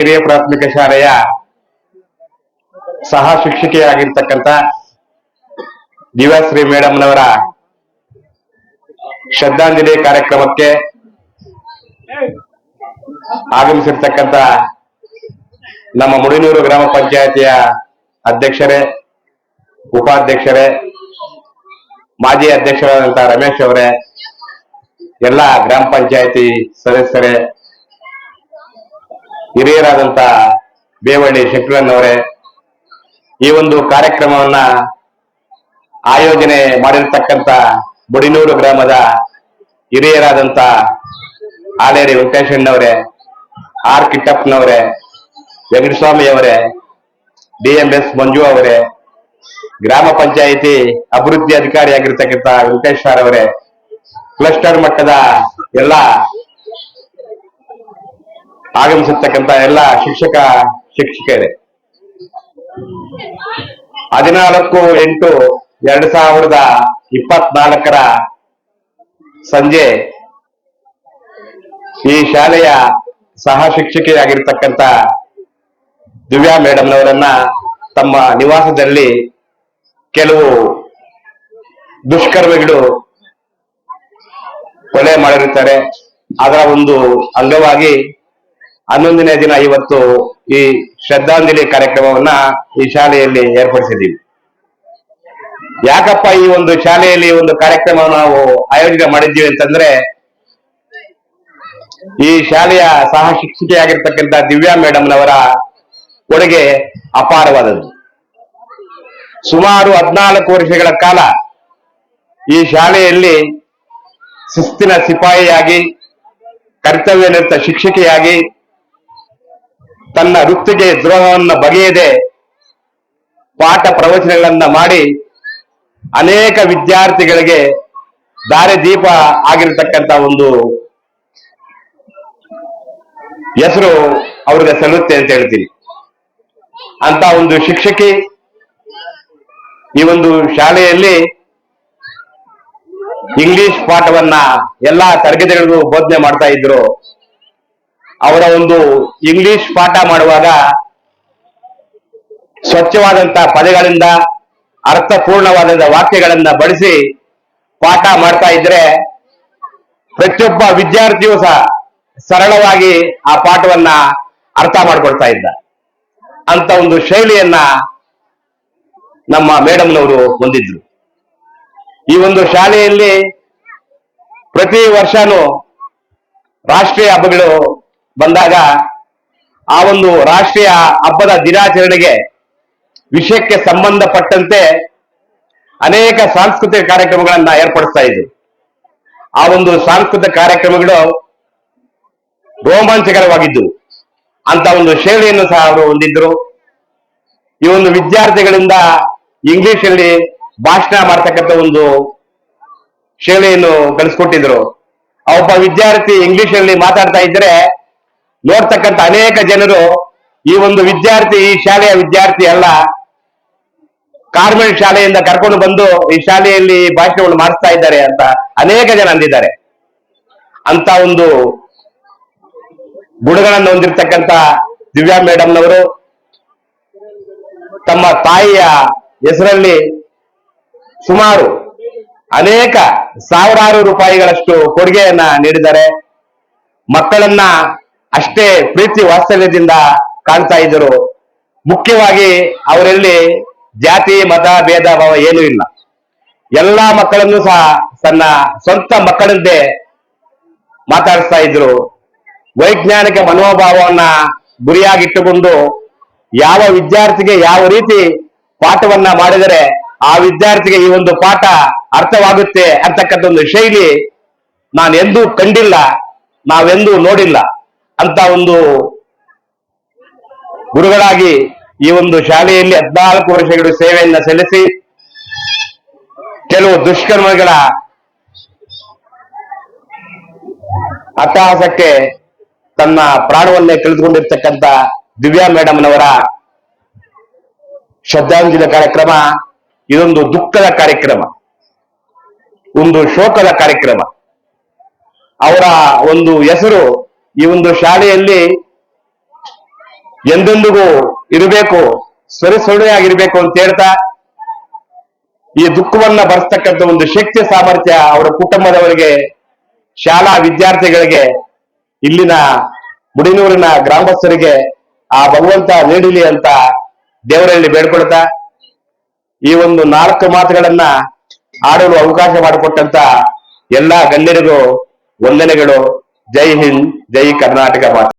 ಹಿರಿಯ ಪ್ರಾಥಮಿಕ ಶಾಲೆಯ ಸಹ ಶಿಕ್ಷಕಿಯಾಗಿರ್ತಕ್ಕಂಥ ದಿವಾಶ್ರೀ ಮೇಡಮ್ನವರ ಶ್ರದ್ಧಾಂಜಲಿ ಕಾರ್ಯಕ್ರಮಕ್ಕೆ ಆಗಮಿಸಿರ್ತಕ್ಕಂಥ ನಮ್ಮ ಮುಡಿನೂರು ಗ್ರಾಮ ಪಂಚಾಯತಿಯ ಅಧ್ಯಕ್ಷರೇ, ಉಪಾಧ್ಯಕ್ಷರೇ, ಮಾಜಿ ಅಧ್ಯಕ್ಷರಾದಂತಹ ರಮೇಶ್ ಅವರೇ, ಎಲ್ಲ ಗ್ರಾಮ ಪಂಚಾಯತಿ ಸದಸ್ಯರೇ ಹಿರಿಯರಾದಂತ ಬೇವಳ್ಳಿ ಶಂಕರಣ್ಣವರೇ ಈ ಒಂದು ಕಾರ್ಯಕ್ರಮವನ್ನ ಆಯೋಜನೆ ಮಾಡಿರ್ತಕ್ಕಂತ ಬುಡಿನೂರು ಗ್ರಾಮದ ಹಿರಿಯರಾದಂತ ಆಲೇರಿ ವೆಂಕಟೇಶಣ್ಣವರೇ, ಆರ್ ಕಿಟ್ಟಪ್ಪನವರೇ ವೆಂಕಟಸ್ವಾಮಿ ಅವರೇ ಡಿ ಎಂ ಎಸ್ ಮಂಜು ಅವರೇ, ಗ್ರಾಮ ಪಂಚಾಯಿತಿ ಅಭಿವೃದ್ಧಿ ಅಧಿಕಾರಿಯಾಗಿರ್ತಕ್ಕಂಥ ವೆಂಕಟೇಶ್ ಅವರೇ, ಕ್ಲಸ್ಟರ್ ಮಟ್ಟದ ಎಲ್ಲ ಆಗಮಿಸಿರ್ತಕ್ಕಂಥ ಎಲ್ಲ ಶಿಕ್ಷಕ ಶಿಕ್ಷಕಿಯರೇ ಹದಿನಾಲ್ಕು ಎಂಟು ಎರಡ್ ಸಾವಿರದ ಇಪ್ಪತ್ನಾಲ್ಕರ ಸಂಜೆ ಈ ಶಾಲೆಯ ಸಹ ಶಿಕ್ಷಕಿಯಾಗಿರ್ತಕ್ಕಂತ ದಿವ್ಯಾ ಮೇಡಮ್ನವರನ್ನ ತಮ್ಮ ನಿವಾಸದಲ್ಲಿ ಕೆಲವು ದುಷ್ಕರ್ಮಿಗಳು ಕೊಲೆ ಮಾಡಿರುತ್ತಾರೆ. ಅದರ ಒಂದು ಅಂಗವಾಗಿ ಹನ್ನೊಂದನೇ ದಿನ ಇವತ್ತು ಈ ಶ್ರದ್ಧಾಂಜಲಿ ಕಾರ್ಯಕ್ರಮವನ್ನ ಈ ಶಾಲೆಯಲ್ಲಿ ಏರ್ಪಡಿಸಿದ್ದೀವಿ. ಯಾಕಪ್ಪ ಈ ಒಂದು ಶಾಲೆಯಲ್ಲಿ ಒಂದು ಕಾರ್ಯಕ್ರಮ ನಾವು ಆಯೋಜನೆ ಮಾಡಿದ್ದೀವಿ ಅಂತಂದ್ರೆ, ಈ ಶಾಲೆಯ ಸಹ ಶಿಕ್ಷಕಿಯಾಗಿರ್ತಕ್ಕಂಥ ದಿವ್ಯಾ ಮೇಡಮ್ನವರ ಕೊಡುಗೆ ಅಪಾರವಾದದ್ದು. ಸುಮಾರು ಹದಿನಾಲ್ಕು ವರ್ಷಗಳ ಕಾಲ ಈ ಶಾಲೆಯಲ್ಲಿ ಶಿಸ್ತಿನ ಸಿಪಾಯಿಯಾಗಿ ಕರ್ತವ್ಯ ನಿರತ ಶಿಕ್ಷಕಿಯಾಗಿ ತನ್ನ ವೃತ್ತಿಗೆ ದ್ರೋಹವನ್ನು ಬಗೆಯದೆ ಪಾಠ ಪ್ರವಚನಗಳನ್ನ ಮಾಡಿ ಅನೇಕ ವಿದ್ಯಾರ್ಥಿಗಳಿಗೆ ದಾರಿದೀಪ ಆಗಿರತಕ್ಕಂತ ಒಂದು ಹೆಸರು ಅವ್ರಿಗೆ ಸಲ್ಲುತ್ತೆ ಅಂತ ಹೇಳ್ತೀನಿ. ಅಂತ ಒಂದು ಶಿಕ್ಷಕಿ ಈ ಒಂದು ಶಾಲೆಯಲ್ಲಿ ಇಂಗ್ಲಿಷ್ ಪಾಠವನ್ನ ಎಲ್ಲಾ ತರಗತಿಗಳಿಗೂ ಬೋಧನೆ ಮಾಡ್ತಾ ಇದ್ರು. ಅವರ ಒಂದು ಇಂಗ್ಲಿಷ್ ಪಾಠ ಮಾಡುವಾಗ ಸ್ವಚ್ಛವಾದಂತ ಪದಗಳಿಂದ ಅರ್ಥಪೂರ್ಣವಾದಂತಹ ವಾಕ್ಯಗಳನ್ನ ಬಳಸಿ ಪಾಠ ಮಾಡ್ತಾ ಇದ್ರೆ ಪ್ರತಿಯೊಬ್ಬ ವಿದ್ಯಾರ್ಥಿಯೂ ಸಹ ಸರಳವಾಗಿ ಆ ಪಾಠವನ್ನ ಅರ್ಥ ಮಾಡ್ಕೊಳ್ತಾ ಇದ್ದ. ಅಂತ ಒಂದು ಶೈಲಿಯನ್ನ ನಮ್ಮ ಮೇಡಮ್ನವರು ಹೊಂದಿದ್ರು. ಈ ಒಂದು ಶಾಲೆಯಲ್ಲಿ ಪ್ರತಿ ವರ್ಷನೂ ರಾಷ್ಟ್ರೀಯ ಹಬ್ಬಗಳು ಬಂದಾಗ ಆ ಒಂದು ರಾಷ್ಟ್ರೀಯ ಹಬ್ಬದ ದಿನಾಚರಣೆಗೆ ವಿಷಯಕ್ಕೆ ಸಂಬಂಧಪಟ್ಟಂತೆ ಅನೇಕ ಸಾಂಸ್ಕೃತಿಕ ಕಾರ್ಯಕ್ರಮಗಳನ್ನ ಏರ್ಪಡಿಸ್ತಾ ಇದ್ರು ಆ ಒಂದು ಸಾಂಸ್ಕೃತಿಕ ಕಾರ್ಯಕ್ರಮಗಳು ರೋಮಾಂಚಕರವಾಗಿದ್ದು ಅಂತ ಒಂದು ಶೈಲಿಯನ್ನು ಸಹ ಅವರು ಹೊಂದಿದ್ರು. ಈ ಒಂದು ವಿದ್ಯಾರ್ಥಿಗಳಿಂದ ಇಂಗ್ಲಿಷ್ ಅಲ್ಲಿ ಭಾಷಣ ಮಾಡ್ತಕ್ಕಂಥ ಒಂದು ಶೈಲಿಯನ್ನು ಕಲಿಸ್ಕೊಟ್ಟಿದ್ರು. ಒಬ್ಬ ವಿದ್ಯಾರ್ಥಿ ಇಂಗ್ಲಿಷ್ ಅಲ್ಲಿ ಮಾತಾಡ್ತಾ ಇದ್ರೆ ನೋಡ್ತಕ್ಕಂಥ ಅನೇಕ ಜನರು ಈ ಒಂದು ವಿದ್ಯಾರ್ಥಿ, ಈ ಶಾಲೆಯ ವಿದ್ಯಾರ್ಥಿ ಅಲ್ಲ. ಕಾರ್ಮೆಂಟ್ ಶಾಲೆಯಿಂದ ಕರ್ಕೊಂಡು ಬಂದು ಈ ಶಾಲೆಯಲ್ಲಿ ಭಾಷಣವನ್ನು ಮಾಡಿಸ್ತಾ ಇದ್ದಾರೆ ಅಂತ ಅನೇಕ ಜನ ಅಂದಿದ್ದಾರೆ. ಅಂತ ಒಂದು ಗುಣಗಳನ್ನು ಹೊಂದಿರತಕ್ಕಂತ ದಿವ್ಯಾ ಮೇಡಮ್ನವರು ತಮ್ಮ ತಾಯಿಯ ಹೆಸರಲ್ಲಿ ಸುಮಾರು ಅನೇಕ ಸಾವಿರಾರು ರೂಪಾಯಿಗಳಷ್ಟು ಕೊಡುಗೆಯನ್ನ ನೀಡಿದ್ದಾರೆ. ಮಕ್ಕಳನ್ನ ಅಷ್ಟೇ ಪ್ರೀತಿ ವಾತ್ಸಲ್ಯದಿಂದ ಕಾಣ್ತಾ ಇದ್ದರು. ಮುಖ್ಯವಾಗಿ ಅವರಲ್ಲಿ ಜಾತಿ, ಮತ, ಭೇದ, ಭಾವ ಏನೂ ಇಲ್ಲ. ಎಲ್ಲಾ ಮಕ್ಕಳನ್ನು ಸಹ ತನ್ನ ಸ್ವಂತ ಮಕ್ಕಳಂತೆ ಮಾತಾಡಿಸ್ತಾ ಇದ್ರು. ವೈಜ್ಞಾನಿಕ ಮನೋಭಾವವನ್ನ ಗುರಿಯಾಗಿಟ್ಟುಕೊಂಡು ಯಾವ ವಿದ್ಯಾರ್ಥಿಗೆ ಯಾವ ರೀತಿ ಪಾಠವನ್ನ ಮಾಡಿದರೆ ಆ ವಿದ್ಯಾರ್ಥಿಗೆ ಈ ಒಂದು ಪಾಠ ಅರ್ಥವಾಗುತ್ತೆ ಅಂತಕ್ಕಂಥ ಒಂದು ಶೈಲಿ ನಾನೆಂದೂ ಕಂಡಿಲ್ಲ, ನಾವೆಂದೂ ನೋಡಿಲ್ಲ. ಅಂತ ಒಂದು ಗುರುಗಳಾಗಿ ಈ ಒಂದು ಶಾಲೆಯಲ್ಲಿ ಹದಿನಾಲ್ಕು ವರ್ಷಗಳು ಸೇವೆಯನ್ನ ಸಲ್ಲಿಸಿ ಕೆಲವು ದುಷ್ಕರ್ಮಗಳ ಅಟ್ಟಹಾಸಕ್ಕೆ ತನ್ನ ಪ್ರಾಣವನ್ನೇ ಕಳೆದುಕೊಂಡಿರ್ತಕ್ಕಂಥ ದಿವ್ಯಾ ಮೇಡಮ್ನವರ ಶ್ರದ್ಧಾಂಜಲಿ ಕಾರ್ಯಕ್ರಮ, ಇದೊಂದು ದುಃಖದ ಕಾರ್ಯಕ್ರಮ, ಒಂದು ಶೋಕದ ಕಾರ್ಯಕ್ರಮ. ಅವರ ಒಂದು ಹೆಸರು ಈ ಒಂದು ಶಾಲೆಯಲ್ಲಿ ಎಂದೆಂದಿಗೂ ಇರಬೇಕು ಸ್ವರಿಸುಳಿಯಾಗಿರ್ಬೇಕು ಅಂತ ಹೇಳ್ತಾ, ಈ ದುಃಖವನ್ನ ಬರ್ತಕ್ಕಂಥ ಒಂದು ಶಕ್ತಿ ಸಾಮರ್ಥ್ಯ ಅವರ ಕುಟುಂಬದವರಿಗೆ, ಶಾಲಾ ವಿದ್ಯಾರ್ಥಿಗಳಿಗೆ, ಇಲ್ಲಿನ ಮುಡಿನೂರಿನ ಗ್ರಾಮಸ್ಥರಿಗೆ ಆ ಭಗವಂತ ನೀಡಲಿ ಅಂತ ದೇವರಲ್ಲಿ ಬೇಡ್ಕೊಳ್ತಾ, ಈ ಒಂದು ನಾಲ್ಕು ಮಾತುಗಳನ್ನ ಆಡಲು ಅವಕಾಶ ಮಾಡಿಕೊಟ್ಟಂತ ಎಲ್ಲಾ ಗಣ್ಯರಿಗೂ ವಂದನೆಗಳು. జై హింద్ జై కర్ణాటక మాత